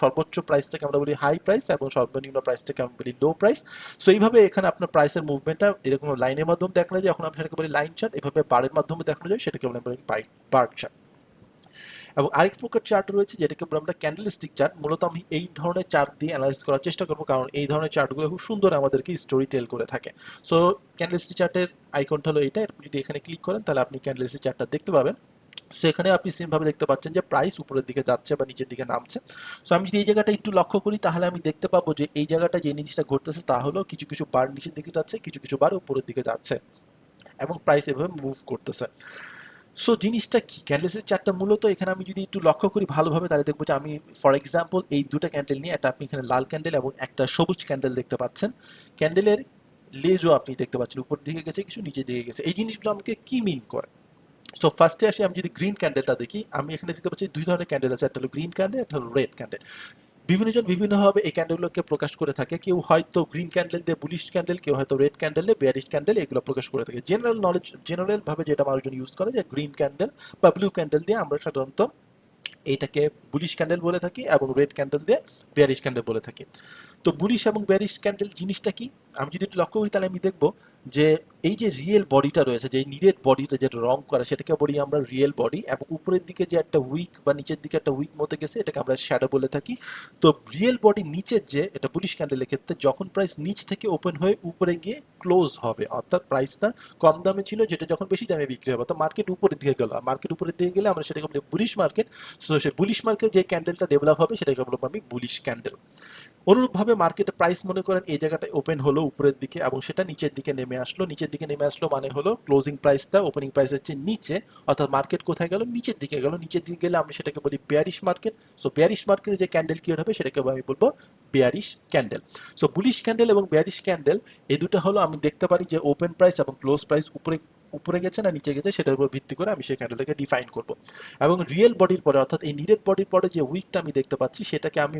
সর্বোচ্চ প্রাইসটাকে আমরা বলি হাই প্রাইস এবং সর্বনিম্ন প্রাইসটাকে আমরা বলি লো প্রাইস সো এইভাবে এখানে আপনার প্রাইসের মুভমেন্টটা এরকম লাইনের মাধ্যমে দেখানো যায়। এখন আমি সেটাকে বলি লাইন চার্ট এভাবে বারের মাধ্যমে দেখানো যায়, সেটাকে আমরা বলি বার চার্ট এবং আরেক প্রকার চার্ট রয়েছে যেটাকে আমরা ক্যান্ডেলস্টিক চার্ট মূলত আমি এই ধরনের চার্ট দিয়ে অ্যানালাইজ করার চেষ্টা করব, কারণ এই ধরনের চার্টগুলো খুব সুন্দর আমাদেরকে স্টোরি টেল করে থাকে। সো ক্যান্ডেলস্টিক চার্টের আইকনটা হলো এটা আপনি যদি এখানে ক্লিক করেন, তাহলে আপনি ক্যান্ডেলস্টিক চার্টটা দেখতে পাবেন। সো এখানে আপনি সেম ভাবে দেখতে পাচ্ছেন যে প্রাইস উপরের দিকে যাচ্ছে বা নিচের দিকে নামছে। সো আমি যদি এই জায়গাটা একটু লক্ষ্য করি, তাহলে আমি দেখতে পাবো যে এই জায়গাটা যে জিনিসটা ঘটতেছে তা হলো কিছু কিছু বার নিচের দিকে যাচ্ছে, কিছু কিছু বার উপরের দিকে যাচ্ছে এবং প্রাইস এভাবে মুভ করতেছে। সো জিনিসটা কি? ক্যান্ডেলসের চারটা মূলত এখানে আমি যদি একটু লক্ষ্য করি ভালোভাবে, তাহলে দেখব যে আমি ফর এক্সাম্পল এই দুটো ক্যান্ডেল নিয়ে একটা আপনি এখানে লাল ক্যান্ডেল এবং একটা সবুজ ক্যান্ডেল দেখতে পাচ্ছেন। ক্যান্ডেলের লেজও আপনি দেখতে পাচ্ছেন, উপর দিকে গেছে, কিছু নিচে দিকে গেছে। এই জিনিসগুলো আমাকে কি মিন করে? সো ফার্স্টে আসি, আমি যদি গ্রিন ক্যান্ডেলটা দেখি, আমি এখানে দেখতে পাচ্ছি দুই ধরনের ক্যান্ডেল আছে, একটা হলো গ্রিন ক্যান্ডেল একটা হলো রেড ক্যান্ডেল বিভিন্ন জন বিভিন্নভাবে এই ক্যান্ডেলগুলোকে প্রকাশ করে থাকে। কেউ হয়তো গ্রিন ক্যান্ডেল দিয়ে বুলিশ ক্যান্ডেল কেউ হয়তো রেড ক্যান্ডেল দিয়ে বেয়ারিশ ক্যান্ডেল এগুলো প্রকাশ করে থাকে। জেনারেল নলেজ জেনারেলভাবে যেটা মানুষজন ইউজ করে যে গ্রিন ক্যান্ডেল বা ব্লু ক্যান্ডেল দিয়ে আমরা সাধারণত এইটাকে বুলিশ ক্যান্ডেল বলে থাকি এবং রেড ক্যান্ডেল দিয়ে বেয়ারিশ ক্যান্ডেল বলে থাকি। তো বুলিশ এবং বেয়ারিশ ক্যান্ডেল জিনিসটা কি? আমি যদি একটু লক্ষ্য করি তাহলে আমি দেখব যে এই যে রিয়েল বডিটা রয়েছে, যে নিরেট বডিটা যেটা রং করা, সেটাকে বলি আমরা রিয়েল বডি এবং উপরের দিকে যে একটা উইক বা নিচের দিকে একটা উইক মতো গেছে, এটাকে আমরা শ্যাডো বলে থাকি। তো রিয়েল বডি নিচের যে, এটা বুলিশ ক্যান্ডেলের ক্ষেত্রে যখন প্রাইস নিচ থেকে ওপেন হয়ে উপরে গিয়ে ক্লোজ হবে, অর্থাৎ প্রাইসটা কম দামে ছিল, যেটা যখন বেশি দামে বিক্রি হবে তো মার্কেট উপরের দিকে গেল। মার্কেট উপরের দিকে গেলে আমরা সেটাকে বলি বুলিশ মার্কেট সো সেই বুলিশ মার্কেট যে ক্যান্ডেলটা ডেভেলপ হবে, সেটাকে বলব আমি বুলিশ ক্যান্ডেল অনুরূপভাবে মার্কেটে প্রাইস মনে করেন এই জায়গাটায় ওপেন হলো উপরের দিকে এবং সেটা নিচের দিকে নেমে আসলো। নিচের দিকে নেমে আসলো মানে হলো ক্লোজিং প্রাইসটা ওপেনিং প্রাইসের চেয়ে নিচে, অর্থাৎ মার্কেট কোথায় গেল? নিচের দিকে গেল। নিচের দিকে গেলে আমরা সেটাকে বলি বেয়ারিশ মার্কেট সো বেয়ারিশ মার্কেটে যে ক্যান্ডেল ক্রিয়েট হবে সেটাকে আমি বলব bearish candle so bullish candle এবং বেয়ারিশ ক্যান্ডেল এই দুটো হলো আমি দেখতে পারি যে ওপেন প্রাইস এবং ক্লোজ প্রাইস উপরে উপরে গেছে না নিচে গেছে সেটার উপর ভিত্তি করে আমি সেই ক্যান্ডেলটাকে ডিফাইন করব। এবং রিয়েল বডির পরে, অর্থাৎ এই নিরেট বডির পরে যে উইকটা আমি দেখতে পাচ্ছি, সেটাকে আমি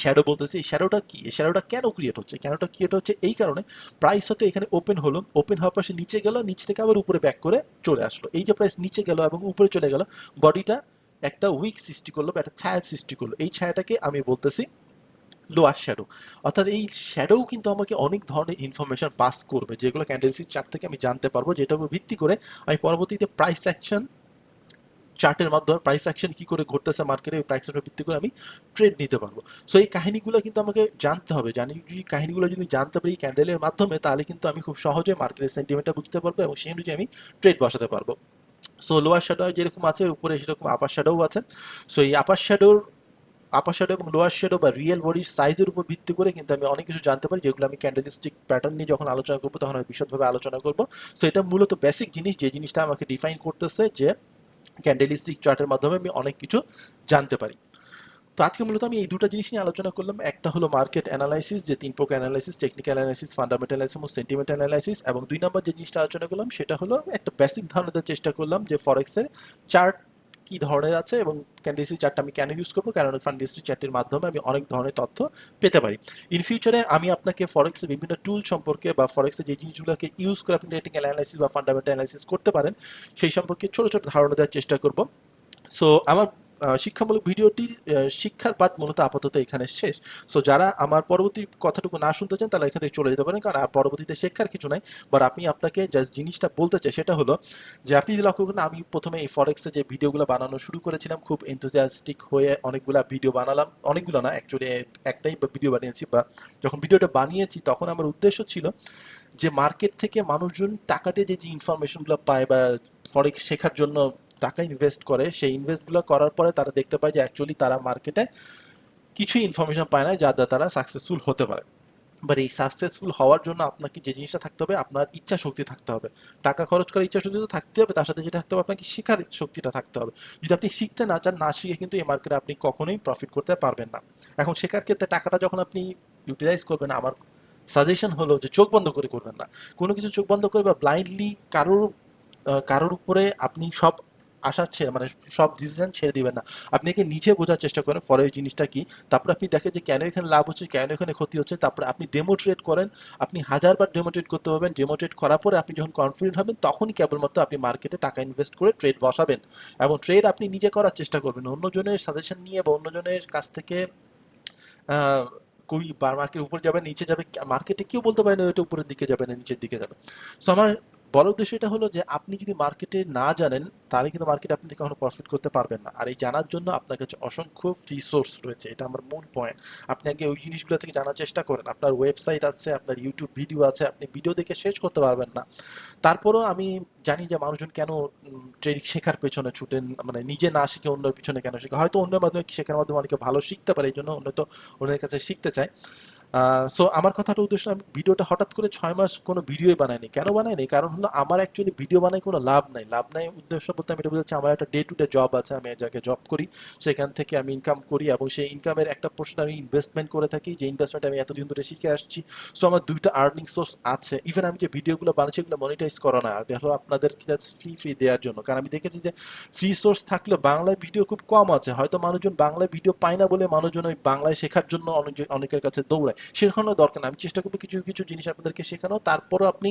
শ্যাডো বলতেছি শ্যাডোটা কি? শ্যাডোটা কেন ক্রিয়েট হচ্ছে? কেনটা ক্রিয়েট হচ্ছে? এই কারণে প্রাইস হতে এখানে ওপেন হলো। ওপেন হওয়ার সে নিচে গেল, নিচ থেকে আবার উপরে ব্যাক করে চলে আসলো। এই যে প্রাইস নিচে গেল এবং উপরে চলে গেল বডিটা একটা উইক সৃষ্টি করল বা একটা ছায়া সৃষ্টি করল। এই ছায়াটাকে আমি বলতেছি লোয়ার শ্যাডো অর্থাৎ এই শ্যাডোও কিন্তু আমাকে অনেক ধরনের ইনফরমেশন পাস করবে, যেগুলো ক্যান্ডেলসির চার্ট থেকে আমি জানতে পারব, যেটার উপর ভিত্তি করে আমি পরবর্তীতে প্রাইস অ্যাকশন চার্টের মাধ্যমে প্রাইস অ্যাকশন কি করে ঘটতেছে মার্কেটে ওই প্রাইস অ্যাকশনের ভিত্তি করে আমি ট্রেড নিতে পারব। সো এই কাহিনীগুলো কিন্তু আমাকে জানতে হবে। জানি যদি কাহিনীগুলো যদি জানতে পারি ক্যান্ডেলের মাধ্যমে, তাহলে কিন্তু আমি খুব সহজে মার্কেটের সেন্টিমেন্টটা বুঝতে পারব এবং সেই অনুযায়ী আমি ট্রেড বসাতে পারব। সো লোয়ার শ্যাডো যেরকম আছে, উপরে সেরকম আপার শ্যাডোও আছে। সো এই আপার শ্যাডোর আপার শ্যাডো এবং লোয়ার শ্যাডো বা রিয়েল বডির সাইজের উপর ভিত্তি করে কিন্তু আমি অনেক কিছু জানতে পারি, যেগুলো আমি ক্যান্ডেলিস্টিক প্যাটার্ন নিয়ে যখন আলোচনা করব, তখন আমি বিশদভাবে আলোচনা করব। সো এটা মূলত বেসিক জিনিস, যে জিনিসটা আমাকে ডিফাইন করতেছে যে ক্যান্ডেলিস্টিক চার্টের মাধ্যমে আমি অনেক কিছু জানতে পারি। তো আজকে মূলত আমি এই দুটো জিনিস নিয়ে আলোচনা করলাম। একটা হলো মার্কেট অ্যানালাইসিস যে তিন প্রকার analysis technical analysis fundamental analysis এবং সেন্টিমেন্ট অ্যানালাইসিস এবং দুই নম্বর যে জিনিসটা আলোচনা করলাম, সেটা হলো একটা বেসিক ধারণা চেষ্টা করলাম যে ফরেক্সের চার্ট কি ধরনের আছে এবং ক্যান্ডিসি চার্টটা আমি কেন ইউজ করব? কারণ ক্যান্ডেলিস্টিক চার্টের মাধ্যমে আমি অনেক ধরনের তথ্য পেতে পারি। ইন ফিউচারে আমি আপনাকে ফরেক্সের বিভিন্ন টুল সম্পর্কে বা ফরেক্সের যে জিনিসগুলোকে ইউজ করে আপনি টেকনিক্যাল অ্যানালাইসিস বা ফান্ডামেন্টাল অ্যানালাইসিস করতে পারেন, সেই সম্পর্কে ছোট ছোট ধারণা দেওয়ার চেষ্টা করব। সো আমার শিক্ষামূলক ভিডিওটির আহ, শিক্ষার পাঠ মূলত আপাতত এখানে শেষ। সো যারা আমার পরবর্তী কথাটুকু না শুনতে চান তারা এখান থেকে চলে যেতে পারেন কারণ আর পরবর্তীতে শেখার কিছু নাই। বাট আমি আপনাকে জাস্ট জিনিসটা বলতে চাই সেটা হলো যে আপনি যদি লক্ষ্য করেন আমি প্রথমে এই ফরেক্সে যে ভিডিওগুলো বানানো শুরু করেছিলাম খুব এনথুজিয়াস্টিক হয়ে অনেকগুলা ভিডিও বানালাম। অনেকগুলো না অ্যাকচুয়ালি একটাই ভিডিও বানিয়েছি বা যখন ভিডিওটা বানিয়েছি তখন আমার উদ্দেশ্য ছিল যে মার্কেট থেকে মানুষজন টাকা দিয়ে যে যে ইনফরমেশনগুলো পায় বা ফরেক্স শেখার জন্য টাকা ইনভেস্ট করে, সেই ইনভেস্টগুলো করার পরে তারা দেখতে পায় যে অ্যাকচুয়ালি তারা মার্কেটে কিছুই ইনফরমেশন পায় না যা দ্বারা তারা সাকসেসফুল হতে পারে। বাট এই সাকসেসফুল হওয়ার জন্য আপনাকে যে জিনিসটা থাকতে হবে, আপনার ইচ্ছা শক্তি থাকতে হবে। টাকা খরচ করার ইচ্ছা শক্তি তো থাকতে হবে, তার সাথে যেটা থাকতে হবে আপনাকে শেখার শক্তিটা থাকতে হবে। যদি আপনি শিখতে না চান, না শিখে কিন্তু এই মার্কেটে আপনি কখনোই প্রফিট করতে পারবেন না। এখন শেখার ক্ষেত্রে টাকাটা যখন আপনি ইউটিলাইজ করবেন, আমার সাজেশন হলো যে চোখ বন্ধ করে করবেন না। কোনো কিছু চোখ বন্ধ করে বা ব্লাইন্ডলি কারোর কারোর উপরে আপনি সব আশা ছেড়ে মানে সব ডিসিশন ছেড়ে দিবেন না। আপনি একে নিচে বোঝার চেষ্টা করেন, ফলে ওই জিনিসটা কি? তারপর আপনি দেখেন যে কেন এখানে লাভ হচ্ছে, কেন এখানে ক্ষতি হচ্ছে, তারপরে আপনি ডেমোট্রেট করেন, আপনি হাজারবার ডেমোট্রেট করতে পারবেন ডেমোট্রেট করার পরে আপনি যখন কনফিডেন্ট হবেন, তখনই কেবলমাত্র আপনি মার্কেটে টাকা ইনভেস্ট করে ট্রেড বসাবেন। এবং ট্রেড আপনি নিজে করার চেষ্টা করবেন। অন্যজনের সাজেশন নিয়ে বা অন্যজনের কাছ থেকে কই মার্কেট উপরে যাবে নিচে যাবে মার্কেটে কেউ বলতে পারে না, ওইটা উপরের দিকে যাবে না, নিচের দিকে যাবে। সো আমার বড় উদ্দেশ্য এটা হলো যে আপনি যদি মার্কেটে না জানেন, তাহলে কিন্তু মার্কেটে আপনি কখনো প্রফিট করতে পারবেন না। আর এই জানার জন্য আপনার কাছে অসংখ্য ফ্রি সোর্স রয়েছে। এটা আমার মূল পয়েন্ট আপনি আগে ওই জিনিসগুলো থেকে জানার চেষ্টা করেন। আপনার ওয়েবসাইট আছে, আপনার ইউটিউব ভিডিও আছে, আপনি ভিডিও দেখে শেষ করতে পারবেন না। তারপরও আমি জানি যে মানুষজন কেন ট্রেডিং শেখার পেছনে ছুটেন মানে নিজে না শিখে অন্যের পিছনে কেন শেখে? হয়তো অন্যের মাধ্যমে, শেখার মাধ্যমে অনেকে ভালো শিখতে পারে, এই জন্য অন্য তো অন্যের কাছে শিখতে চায়। সো আমার কথাটা উদ্দেশ্য আমি ভিডিওটা হঠাৎ করে ছয় মাস কোনো ভিডিওই বানাইনি। কেন বানাইনি? কারণ হলো আমার অ্যাকচুয়ালি ভিডিও বানাই কোনো লাভ নাই। লাভ নাই উদ্দেশ্য বলতে আমি এটা বোঝাচ্ছি, আমার একটা ডে টু ডে জব আছে, আমি জায়গায় জব করি, সেখান থেকে আমি ইনকাম করি এবং সেই ইনকামের একটা পোর্শন আমি ইনভেস্টমেন্ট করে থাকি, যে ইনভেস্টমেন্ট আমি এতদিন ধরে শিখে আসছি। সো আমার দুইটা আর্নিং সোর্স আছে। ইভেন আমি যে ভিডিওগুলো বানাচ্ছি এগুলো মনিটাইজ করা না। হলো আপনাদের ফ্রি ফ্রি দেওয়ার জন্য। কারণ আমি দেখেছি যে ফ্রি সোর্স থাকলে বাংলায় ভিডিও খুব কম আছে। হয়তো মানুষজন বাংলায় ভিডিও পায় না বলে মানুষজন ওই বাংলায় শেখার জন্য অনেক, অনেকের কাছে দৌড়ায়। শেখানো দরকার না। আমি চেষ্টা করব কিছু কিছু জিনিস আপনাদেরকে শেখানো। তারপরও আপনি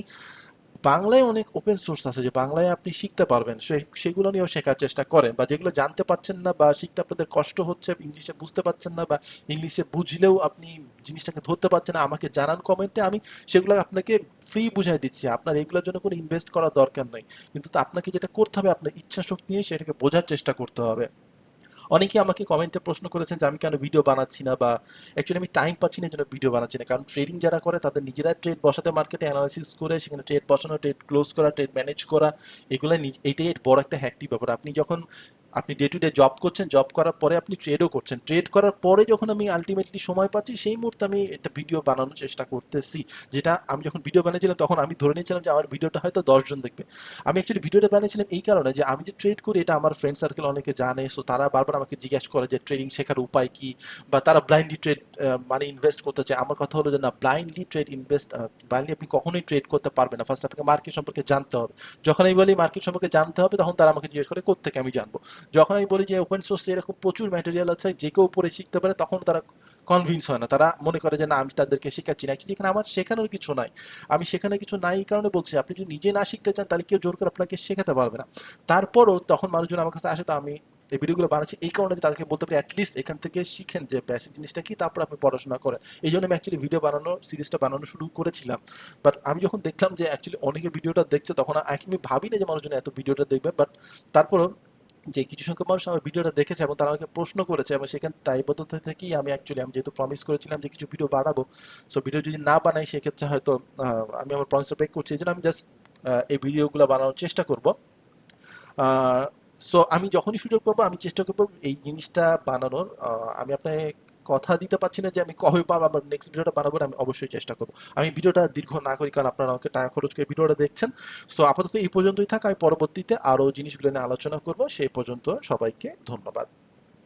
বাংলায় অনেক ওপেন সোর্স আছে যে বাংলায় আপনি শিখতে পারবেন। সেগুলো নিয়েও শেখার চেষ্টা করেন বা যেগুলো জানতে পারছেন না বা শিখতে আপনাদের কষ্ট হচ্ছে, ইংলিশে বুঝতে পারছেন না বা ইংলিশে বুঝলেও আপনি জিনিসটাকে ধরতে পারছেন না, আমাকে জানান কমেন্টে। আমি সেগুলো আপনাকে ফ্রি বুঝাই দিচ্ছি। আপনার এগুলোর জন্য কোনো ইনভেস্ট করার দরকার নেই। কিন্তু আপনাকে যেটা করতে হবে, আপনার ইচ্ছা শক্তি নিয়ে সেটাকে বোঝার চেষ্টা করতে হবে। অনেকে আমাকে কমেন্টে প্রশ্ন করেছেন যে আমি কেন ভিডিও বানাচ্ছি না বা অ্যাকচুয়ালি আমি টাইম পাচ্ছি না জন্য ভিডিও বানাচ্ছি না। কারণ ট্রেডিং যারা করে, তাদের নিজেরা ট্রেড বসাতে মার্কেটে অ্যানালাইসিস করে, সেখানে ট্রেড বসানো ট্রেড ক্লোজ করা ট্রেড ম্যানেজ করা এগুলো এটাই বড় একটা হ্যাক্টিভ ব্যাপার। আপনি যখন আপনি ডে টু ডে জব করছেন জব করার পরে আপনি ট্রেডও করছেন। ট্রেড করার পরে যখন আমি আলটিমেটলি সময় পাচ্ছি, সেই মুহূর্তে আমি একটা ভিডিও বানানোর চেষ্টা করতেছি। যেটা আমি যখন ভিডিও বানিয়েছিলাম, তখন আমি ধরে নিয়েছিলাম যে আমার ভিডিওটা হয়তো দশজন দেখবে। আমি অ্যাকচুয়ালি ভিডিওটা বানিয়েছিলাম এই কারণে যে আমি যে ট্রেড করি, এটা আমার ফ্রেন্ড সার্কেল অনেকে জানে। সো তারা বারবার আমাকে জিজ্ঞেস করে যে ট্রেডিং শেখার উপায় কি? বা তারা ব্লাইন্ডলি ট্রেড মানে ইনভেস্ট করতে চায়। আমার কথা হলো যে না ব্লাইন্ডলি ট্রেড ইনভেস্ট ব্লাইন্ডলি আপনি কখনোই ট্রেড করতে পারবেন না। ফার্স্ট আপনাকে মার্কেট সম্পর্কে জানতে হবে। যখন আমি বলি মার্কেট সম্পর্কে জানতে হবে, তখন তারা আমাকে জিজ্ঞেস করে কোথেকে আমি জানব? যখন আমি বলি যে ওপেন সোর্সে এরকম প্রচুর ম্যাটেরিয়াল আছে, যে কেউ পড়ে শিখতে পারে, তখন তারা কনভিন্স হয় না। তারা মনে করে যে, না, আমি তাদেরকে শেখাচ্ছি না। অ্যাকচুয়ালি এখানে আমার শেখানোর কিছু নাই। আমি সেখানে কিছু নাই এই কারণে বলছি, আপনি যদি নিজে না শিখতে চান, তাহলে কেউ জোর করে আপনাকে শেখাতে পারবে না। তারপরও তখন মানুষজন আমার কাছে আসে, তো আমি এই ভিডিওগুলো বানাচ্ছি। এই কারণে যে তাদেরকে বলতে পারি অ্যাটলিস্ট এখান থেকে শিখেন যে বেসিক জিনিসটা কি, তারপর আপনি পড়াশোনা করেন। এই জন্য আমি অ্যাকচুয়ালি ভিডিও বানানো সিরিজটা বানানো শুরু করেছিলাম। বাট আমি যখন দেখলাম যে অ্যাকচুয়ালি অনেকে ভিডিওটা দেখছে, তখন আমি ভাবি না যে মানুষজন এত ভিডিওটা দেখবে। বাট তারপরও যে কিছু সংখ্যক মানুষ আমার ভিডিওটা দেখেছে এবং তারা আমাকে প্রশ্ন করেছে এবং সেখানে দায়বদ্ধতা থেকেই আমি অ্যাকচুয়ালি আমি যেহেতু প্রমিস করেছিলাম যে কিছু ভিডিও বানাবো সো ভিডিও যদি না বানাই সেক্ষেত্রে হয়তো আমি আমার প্রমিসটা ব্রেক করছি, এই জন্য আমি জাস্ট এই ভিডিওগুলো বানানোর চেষ্টা করব। সো আমি যখনই সুযোগ পাবো আমি চেষ্টা করব এই জিনিসটা বানানোর। আমি আপনাকে কথা দিতে পারছি না যে আমি কবে পাবো আবার নেক্সট ভিডিওটা বানাবো আমি অবশ্যই চেষ্টা করব। আমি ভিডিওটা দীর্ঘ না করি, কারণ আপনারা আমাকে টাকা খরচ করে ভিডিওটা দেখছেন। সো আপাতত এই পর্যন্তই থাক, আমি পরবর্তীতে আরও জিনিসগুলো নিয়ে আলোচনা করব। সেই পর্যন্ত সবাইকে ধন্যবাদ।